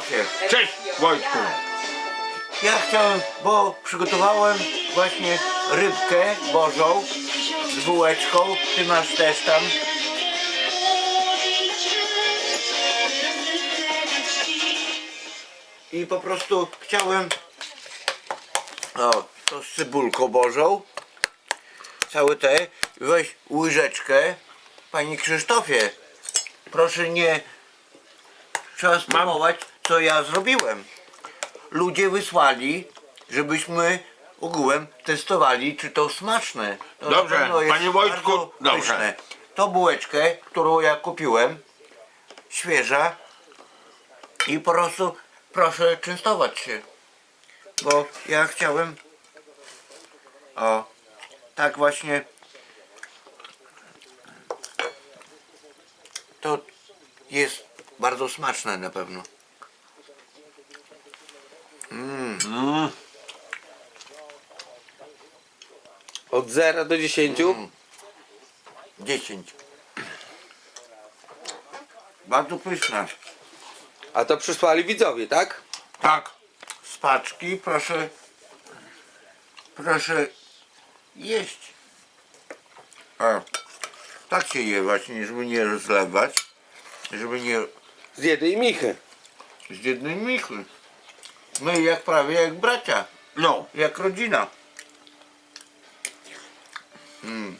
Krzysztofie. Cześć Wojtku. Ja chciałem, bo przygotowałem właśnie rybkę bożą z bułeczką. Ty masz też tam. I po prostu chciałem o, to z cybulką bożą. Całe te. Weź łyżeczkę. Panie Krzysztofie, proszę nie trzeba spróbować, co ja zrobiłem. Ludzie wysłali, żebyśmy ogółem testowali, czy to smaczne. To na Dobrze, pewno jest panie Wojtku, bardzo dobrze. pyszne. To bułeczkę, którą ja kupiłem, świeża i po prostu proszę częstować się. Bo ja chciałem o tak właśnie to jest bardzo smaczne na pewno. Od 0 do 10? 10. Bardzo pyszne. A to przysłali widzowie, tak? Tak. Z paczki proszę proszę jeść. A, tak się je właśnie, żeby nie rozlewać, żeby nie Z jednej michy. z jednej michy. My jak prawie jak bracia, No. jak rodzina. Mm.